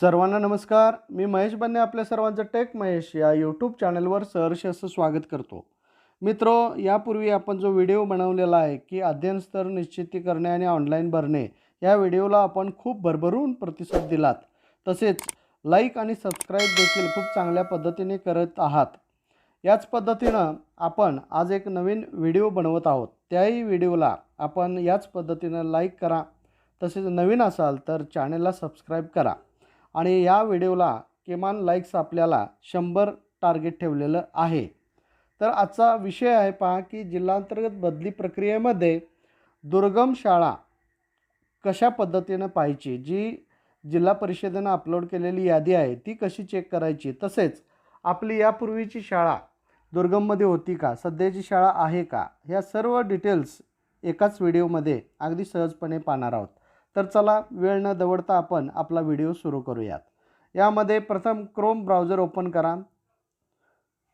सर्वांना नमस्कार. मी महेश बन्ने आपल्या सर्वांचं टेक महेश या यूट्यूब चॅनलवर सहर्ष असं स्वागत करतो. मित्रो यापूर्वी आपण जो व्हिडिओ बनवलेला आहे की अध्ययन स्तर निश्चिती करणे आणि ऑनलाईन भरणे या व्हिडिओला आपण खूप भरभरून प्रतिसाद दिलात. तसेच लाईक आणि सबस्क्राईब देखील खूप चांगल्या पद्धतीने करत आहात. याच पद्धतीनं आपण आज एक नवीन व्हिडिओ बनवत आहोत. त्याही व्हिडिओला आपण याच पद्धतीनं लाईक करा. तसेच नवीन असाल तर चॅनलला सबस्क्राईब करा. आणि या व्हिडिओला किमान लाईक्स आपल्याला शंभर टार्गेट ठेवलेलं आहे. तर आजचा विषय आहे पहा की जिल्हांतर्गत बदली प्रक्रियेमध्ये दुर्गम शाळा कशा पद्धतीनं पाहायची? जी जिल्हा परिषदेनं अपलोड केलेली यादी आहे ती कशी चेक करायची? तसेच आपली यापूर्वीची शाळा दुर्गममध्ये होती का? सध्याची शाळा आहे का? ह्या सर्व डिटेल्स एकाच व्हिडिओमध्ये अगदी सहजपणे पाहणार आहोत. तर चला वेळ न दवडता आपण आपला व्हिडिओ सुरू करूयात. यामध्ये प्रथम क्रोम ब्राउझर ओपन करा.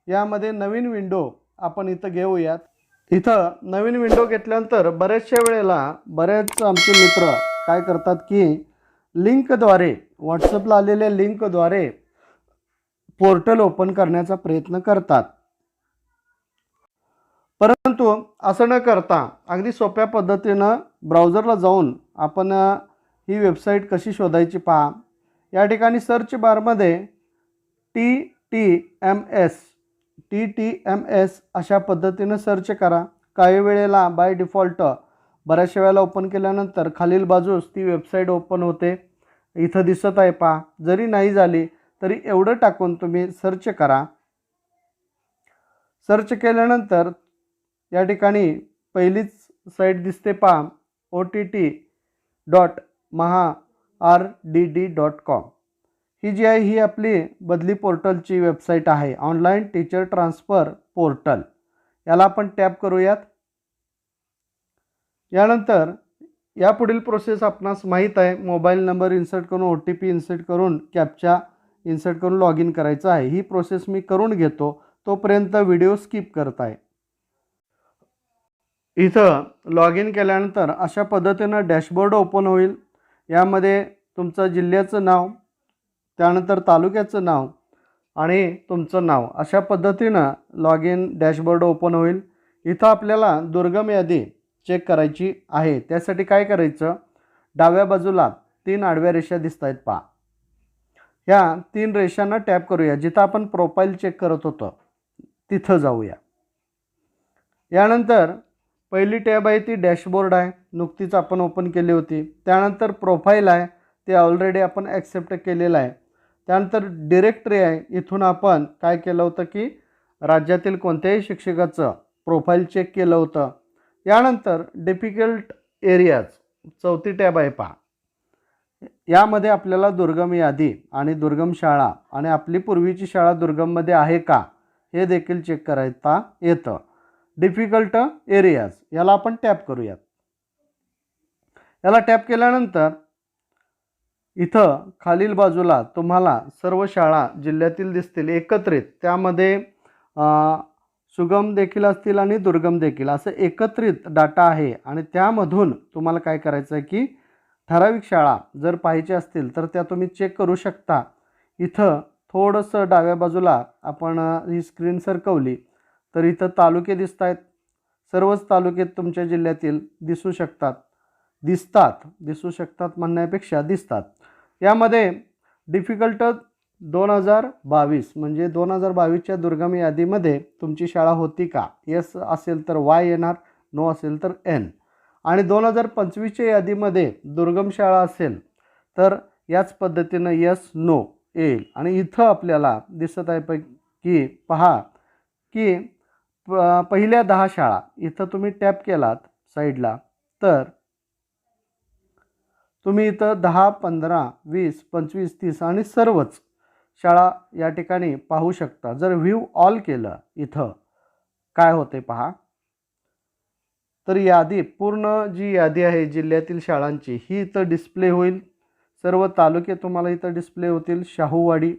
यामध्ये नवीन विंडो आपण इथं घेऊयात. इथं नवीन विंडो घेतल्यानंतर बऱ्याचशा वेळेला बरेच आमचे मित्र काय करतात की लिंकद्वारे व्हॉट्सअपला आलेल्या लिंकद्वारे पोर्टल ओपन करण्याचा प्रयत्न करतात. परंतु असं न करता अगदी सोप्या पद्धतीनं ब्राउझरला जाऊन आपण ही वेबसाईट कशी शोधायची पहा. या ठिकाणी सर्च बारमध्ये T T M S T T M S अशा पद्धतीनं सर्च करा. काही वेळेला बाय डिफॉल्ट बऱ्याचशा वेळेला ओपन केल्यानंतर खालील बाजूस ती वेबसाईट ओपन होते. इथं दिसत आहे पहा. जरी नाही झाली तरी एवढं टाकून तुम्ही सर्च करा. सर्च केल्यानंतर या ठिकाणी पहिलीच साईट दिसते पहा. O T T dot Maha R D D dot com ही जी आहे ही आपली बदली पोर्टलची वेबसाईट आहे. Online teacher transfer portal. याला आपण टॅप करूयात. यानंतर यापुढील प्रोसेस आपणास माहीत आहे. मोबाईल नंबर इन्सर्ट करून ओ टी पी इन्सर्ट करून कॅपचा इन्सर्ट करून लॉग इन करायचं आहे. ही प्रोसेस मी करून घेतो. तोपर्यंत व्हिडिओ स्किप करत आहे इथं लॉग इन केल्यानंतर अशा पद्धतीनं डॅशबोर्ड ओपन होईल. यामध्ये तुमचं जिल्ह्याचं नाव त्यानंतर तालुक्याचं नाव आणि तुमचं नाव. अशा पद्धतीनं लॉग इन डॅशबोर्ड ओपन होईल. इथं आपल्याला दुर्गम यादी चेक करायची आहे. त्यासाठी काय करायचं? डाव्या बाजूला तीन आडव्या रेषा दिसत आहेत पहा. ह्या तीन रेषांना टॅप करूया. जिथं आपण प्रोफाईल चेक करत होतो तिथं जाऊया. यानंतर पहिली टॅब आहे ती डॅशबोर्ड आहे. नुकतीच आपण ओपन केली होती. त्यानंतर प्रोफाईल आहे ते ऑलरेडी आपण ॲक्सेप्ट केलेलं आहे. त्यानंतर डिरेक्टरी आहे इथून आपण काय केलं होतं की राज्यातील कोणत्याही शिक्षकाचं प्रोफाईल चेक केलं होतं. यानंतर डिफिकल्ट एरियाज चौथी टॅब आहे पहा. यामध्ये आपल्याला दुर्गम यादी आणि दुर्गम शाळा आणि आपली पूर्वीची शाळा दुर्गममध्ये आहे का हे देखील चेक करायता येतं. डिफिकल्ट एरियाज याला आपण टॅप करूयात. याला टॅप केल्यानंतर इथं खालील बाजूला तुम्हाला सर्व शाळा जिल्ह्यातील दिसतील एकत्रित. त्यामध्ये सुगम देखील असतील आणि दुर्गम देखील. असं एकत्रित डाटा आहे आणि त्यामधून तुम्हाला काय करायचं आहे की ठराविक शाळा जर पाहिजे असतील तर त्या तुम्ही चेक करू शकता. इथं थोडंसं डाव्या बाजूला आपण ही स्क्रीन सरकवली. तर इथं तालुके दिसत आहेत सर्वच तालुके तुमच्या जिल्ह्यातील दिसू शकतात. दिसतात. दिसू शकतात म्हणण्यापेक्षा दिसतात. यामध्ये डिफिकल्ट दोन हजार बावीस म्हणजे दोन हजार बावीसच्या दुर्गम यादीमध्ये तुमची शाळा होती का? यस असेल तर वाय येणार नो असेल तर एन आणि दोन हजार पंचवीसच्या यादीमध्ये दुर्गम शाळा असेल तर याच पद्धतीनं यस नो येईल. आणि इथं आपल्याला दिसत आहे पै की पहा की प- पहिल्या दहा शाळा इथं तुम्ही टॅप केलात साईडला तर तुम्ही इथं दहा पंधरा वीस पंचवीस तीस आणि सर्वच शाळा या ठिकाणी पाहू शकता. जर व्ह्यू ऑल केलं इथं काय होते पहा. तर यादी पूर्ण जी यादी आहे जिल्ह्यातील शाळांची ही इथं डिस्प्ले होईल. सर्व तालुके तुम्हाला इथं डिस्प्ले होतील. शाहूवाडी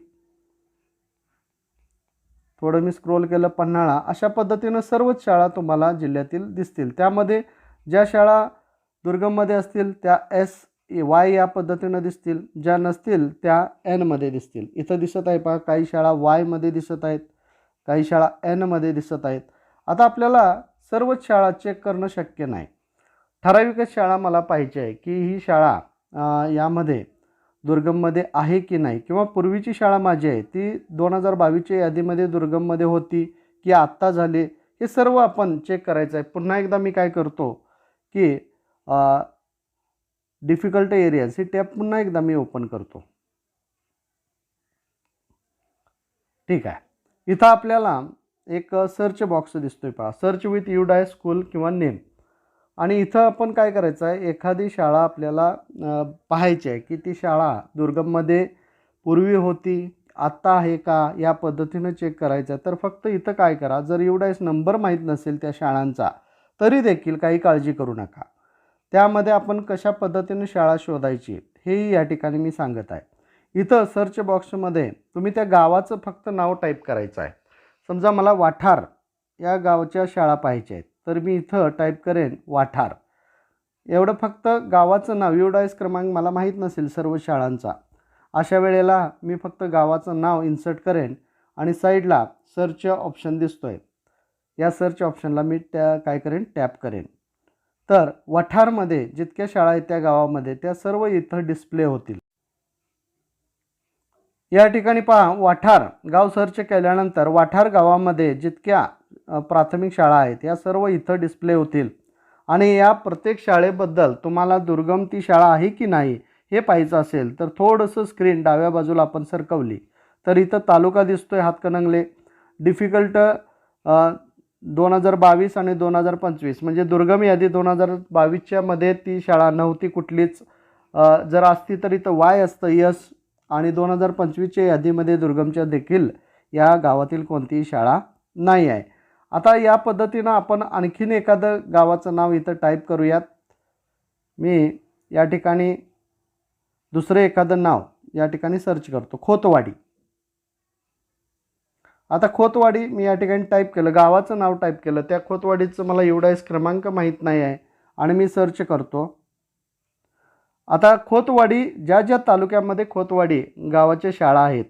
थोडं मी स्क्रोल केलं पन्हाळा. अशा पद्धतीनं सर्वच शाळा तुम्हाला जिल्ह्यातील दिसतील. त्यामध्ये ज्या शाळा दुर्गममध्ये असतील त्या एस वाय या पद्धतीनं दिसतील. ज्या नसतील त्या एनमध्ये दिसतील. इथं दिसत आहे पहा काही शाळा वायमध्ये दिसत आहेत काही शाळा एनमध्ये दिसत आहेत. आता आपल्याला सर्वच शाळा चेक करणं शक्य नाही. ठराविकच शाळा मला पाहिजे आहे की ही शाळा यामध्ये दुर्गममध्ये आहे की नाही किंवा पूर्वीची शाळा माझी आहे ती दोन हजार बावीसच्या यादीमध्ये दुर्गममध्ये होती की आत्ता झाली हे सर्व आपण चेक करायचं आहे. पुन्हा एकदा मी काय करतो की डिफिकल्ट एरियाज ही टॅब पुन्हा एकदा मी ओपन करतो. ठीक आहे. इथं आपल्याला एक सर्च बॉक्स दिसतोय पहा. सर्च विथ युडाय स्कूल किंवा नेम. आणि इथं आपण काय करायचं आहे? एखादी शाळा आपल्याला पाहायची आहे की ती शाळा दुर्गममध्ये पूर्वी होती आत्ता आहे का? या पद्धतीनं चेक करायचं आहे. तर फक्त इथं काय करा? जर एवढाच नंबर माहीत नसेल त्या शाळांचा तरी देखील काही काळजी करू नका. त्यामध्ये आपण कशा पद्धतीने शाळा शोधायची हेही या ठिकाणी मी सांगत आहे. इथं सर्च बॉक्समध्ये तुम्ही त्या गावाचं फक्त नाव टाईप करायचं आहे. समजा मला वाठार या गावच्या शाळा पाहिजे आहेत. तर मी इथं टाईप करेन वाठार. एवढं फक्त गावाचं नाव एवढाच क्रमांक मला माहीत नसेल सर्व शाळांचा. अशा वेळेला मी फक्त गावाचं नाव इन्सर्ट करेन आणि साईडला सर्च ऑप्शन दिसतो आहे या सर्च ऑप्शनला मी त्या काय करेन टॅप करेन. तर वठारमध्ये जितक्या शाळा आहेत त्या गावामध्ये त्या सर्व इथं डिस्प्ले होतील. या ठिकाणी पहा वाठार. गाव सर्च केल्यानंतर वाठार गावामध्ये जितक्या प्राथमिक शाळा आहेत. या सर्व इथं डिस्प्ले होतील. आणि या प्रत्येक शाळेबद्दल तुम्हाला दुर्गम ती शाळा आहे की नाही हे पाहायचं असेल तर थोडंसं स्क्रीन डाव्या बाजूला आपण सरकवली. तर इथं तालुका दिसतो आहे हातकणंगले डिफिकल्ट दोन हजार बावीस आणि दोन हजार पंचवीस म्हणजे दुर्गम यादी दोन हजार बावीसच्या मध्ये ती शाळा नव्हती कुठलीच. जर असती तर इथं वाय असतं यस आणि दोन हजार पंचवीसच्या यादीमध्ये दुर्गमच्या देखील या गावातील कोणतीही शाळा नाही आहे. आता या पद्धतीनं आपण आणखीन एखादं गावाचं नाव इथं टाईप करूयात. मी या ठिकाणी दुसरं एखादं नाव या ठिकाणी सर्च करतो. खोतवाडी. आता खोतवाडी मी या ठिकाणी टाईप केलं. गावाचं नाव टाईप केलं. त्या खोतवाडीचं मला एवढाच क्रमांक माहीत नाही आहे आणि मी सर्च करतो. आता खोतवाडी ज्या ज्या तालुक्यामध्ये खोतवाडी गावाच्या शाळा आहेत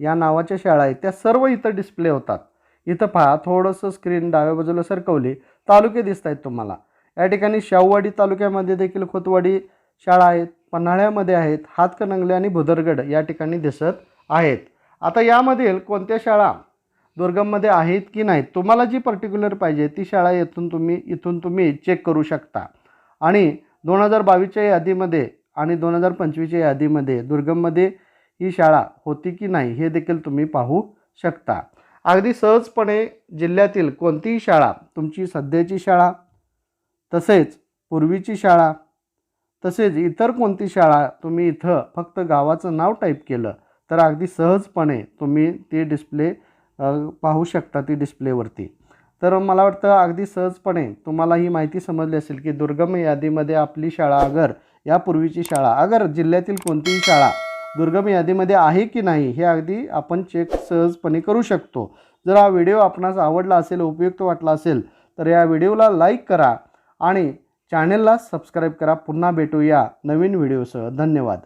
या नावाच्या शाळा आहेत त्या सर्व इथं डिस्प्ले होतात. इथं पहा थोडंसं स्क्रीन डाव्या बाजूला सरकवली. तालुके दिसत आहेत तुम्हाला. या ठिकाणी शाहूवाडी तालुक्यामध्ये देखील खोतवाडी शाळा आहेत पन्हाळ्यामध्ये आहेत हातकणंगले आणि भुदरगड या ठिकाणी दिसत आहेत. आता यामधील कोणत्या शाळा दुर्गममध्ये आहेत की नाहीत तुम्हाला जी पर्टिक्युलर पाहिजे ती शाळा येथून तुम्ही इथून तुम्ही चेक करू शकता. आणि दोन हजार बावीसच्या यादीमध्ये आणि दोन हजार पंचवीसच्या यादीमध्ये दुर्गममध्ये ही शाळा होती की नाही हे देखील तुम्ही पाहू शकता. अगदी सहजपणे जिल्ह्यातील कोणतीही शाळा तुमची सध्याची शाळा तसेच पूर्वीची शाळा तसेच इतर कोणती शाळा तुम्ही इथं फक्त गावाचं नाव टाईप केलं तर अगदी सहजपणे तुम्ही ती डिस्प्ले पाहू शकता ती डिस्प्लेवरती तर मला वाटतं अगदी सहजपणे तुम्हाला ही माहिती समजली असेल की दुर्गम यादीमध्ये आपली शाळा अगर यापूर्वीची शाळा अगर जिल्ह्यातील कोणतीही शाळा दुर्गम यादीमध्ये आहे की नाही हे अगदी आपण चेक सहजपणे करू शकतो. जर हा व्हिडिओ आपणास आवडला असेल उपयुक्त वाटला असेल तर या व्हिडिओला लाईक करा आणि चॅनेलला सबस्क्राईब करा. पुन्हा भेटूया नवीन व्हिडिओसह धन्यवाद.